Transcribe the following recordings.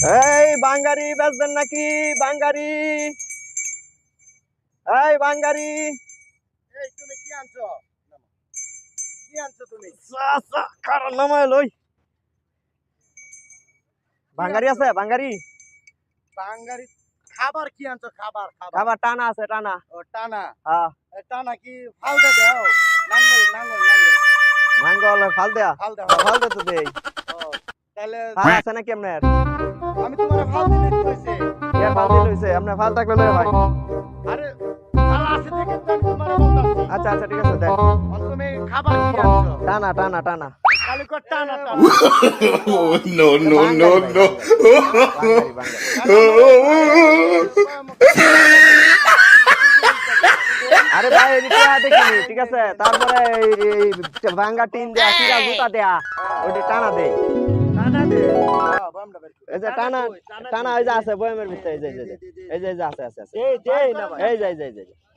এই বাঙ্গারি বেচবেন নাকি? বাঙ্গারি। এই বাঙ্গারি। এই তুমি কি আনছো? কি আনছো তুমি? কারণ নামায় লই বাঙ্গারি আছে বাঙ্গারি। বাঙ্গারি খাবার কি আনছো? খাবার খাবার। খাবার টানা আছে টানা। ও টানা? হ্যাঁ। টানা কি ফালতে দাও? নাঙ্গল নাঙ্গল নাঙ্গল। নাঙ্গল ফাল দেয়া ফাল দাও তো দেই। তাহলে ফাল আছে নাকি আপনার? আমি তোমার কইছি কে দিল হইছে আপনার ফাল থাকলে ভাই। আরে ফাল আছে দেখে তো তোমার বলতাছি। আচ্ছা আচ্ছা ঠিক আছে দেখ। তুমি খাবার কি আনছো? টানা টানা টানা। কর আরে ভাই দেখিনি ঠিক আছে? তারপরে এই ভাঙ্গা টিন দেয়া সিরা জুতা দেয়া ওইটা টানা দেই টানা দে হ্যাঁ, বামটা বের কর। এই যে টানা টানা এই যে আছে বয়মের ভিতরে এই যে এই যে, এই যে। আছে আছে আছে। এই যে এই যে এই যে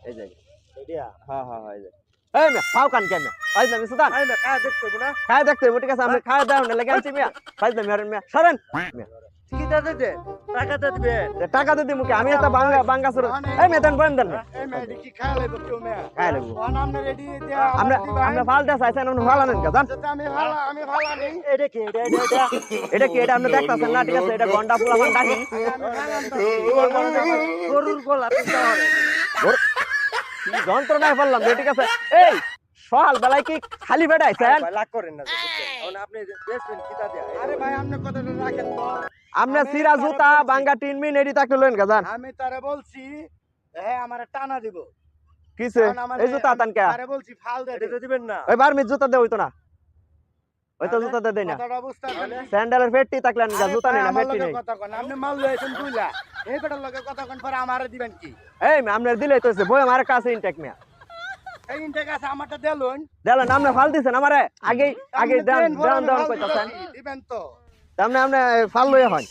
এই যে হ্যাঁ হ্যাঁ হ্যাঁ এই যে। এই মে ফাও কান কেন আইজ না মিসুদান আই না কাজ দেখতে না? খায় দেখতে ঠিক আছে আমি খায় দাও না লাগে আনছি মিয়া। ফাইজ না মিয়া মিয়া সরেন। মিয়া। কি দাদা দে টাকা দে দিবে। টাকা তো দিমু কি? আমি একটা বাঙ্গা বাঙ্গা সর এই মে দেন। না এই মেয়ে কি খায় লাগবে কেউ মেয়ে। খায় লাগবো। ওয়ান আমনে রেডি দিয়া আমরা আমরা ফালতে চাইছেন আপনি ফালা নেন জান। আমি ভালো আমি ভালো নেই। এটা কি? এটা এটা এটা এটা কি? এটা আপনি দেখতাছেন না? ঠিক আছে এটা গন্ডা ফুলা ফান ডাকি। গরুর গলা যন্ত্রণায় ফেললাম ঠিক আছে। এই সকাল বেলায় কি খালি বেড়াইছেন লাগ করেন না আপনি বেচবেন কিটা দেয়া। আরে ভাই আপনি কথাটা রাখেন। আপনি সিরা জুতা বাঙ্গা টিন মিন এডি তাকে লইন গাজান আমি তারে বলছি হ্যাঁ আমার টানা দিব। কিসে? এই জুতা তান কে? তারে বলছি ফাল দে এটা দিবেন না। ওই বারমিত জুতা দে হইতো না। ওই তো জুতা দে দেই না। স্যান্ডেলের ফেটটি তাকলেন গা জুতা নেই না ফেটটি নেই। কথা কোন আপনি মাল লয়েছেন দুইলা এই কটার লগে কথা কোন পরে আমারে দিবেন কি? এই আপনার দিলে তো বই আমার কাছে ইনটেক মিয়া। এই ইনটেক আছে আমারটা দেলুন। দেলেন আপনি ফাল দিছেন আমারে। আগে আগে দেন দেন, দেন কইতাছেন। দিবেন তো। তামনে ফাল হয়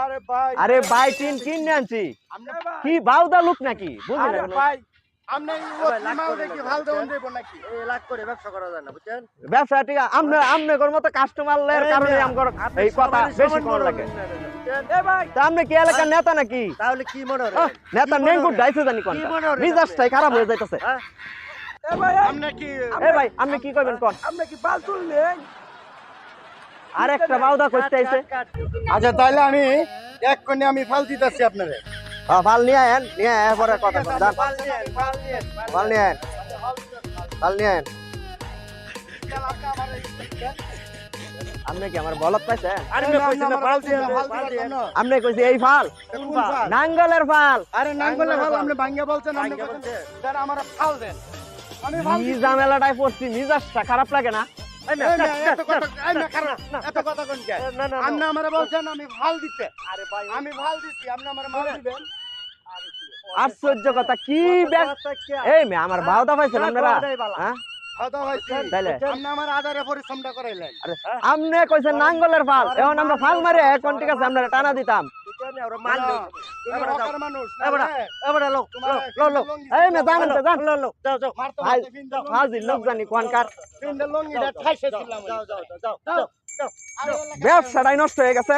আরে ভাই। আরে বাই টিন কিনে আনছি। কি বাউদা লুক নাকি? ভাই ব্যবসা ঠিক মতো কারণে আমগর এই কথা বেশি লাগে। আপনি কি এলাকার নেতা নাকি? তাহলে কি মনে হয় নেতা নেঙ্গুর ডাইছে জানি কোন কি মিজাজটাই খারাপ হয়ে যাইতাছে। কি এ ভাই আপনি কি কইবেন কোন? আপনি কি বাল তুললেন আর একটা বাউদা করতে আইছে। আচ্ছা তাহলে আমি এক কোণে আমি ফাল দিতেছি আপনারে। হ্যাঁ ভালো নিয়ে আয়েন নিয়ে পরে কথা ফাল নিয়েন ফাল নিয়ে আয়েন। ভালো নিয়ে আয়েন। আপনি কি আমার বলত ফাল ফাল আপনি কইছি এই ফাল? নাঙ্গলের ফাল। আরে নাঙ্গলে ফাল আপনি ভাঙ্গা বলছেন আপনি বলছেন। স্যার আমার ফাল দেন। আমি ফাল পড়ছি মিজাজটা খারাপ লাগে না? এই না, এত কথা এই না, খারাপ, এত কথা কোন কে? আপনি আমারে বলছেন আমি ভালো দিতে। আমি ভালো দিচ্ছি আপনি আমারে মাল দিবেন। আশ্চর্য কথা। কি এই মে আমার পাইছেন আপনারা? হ্যাঁ? হয়েছে তাইলে? আপনি আমার আধারে পরিশ্রমটা করাইলেন। আরে আপনি কইছেন নাঙ্গলের ফাল। এখন আমরা ফাল মারে এখন ঠিক আছে আমরা টানা দিতাম। মাল মানুষ এবারে, এবারে লোক লো লো এই মে জান জান লো লো যাও যাও। ভাই, মারতো, ফিন দাও, হাজির লোক জানি কোনকার দাও, লঙ্গিটা ঠাইসে দিলাম যাও যাও যাও যাও যাও ব্যবসাটাই নষ্ট হয়ে গেছে।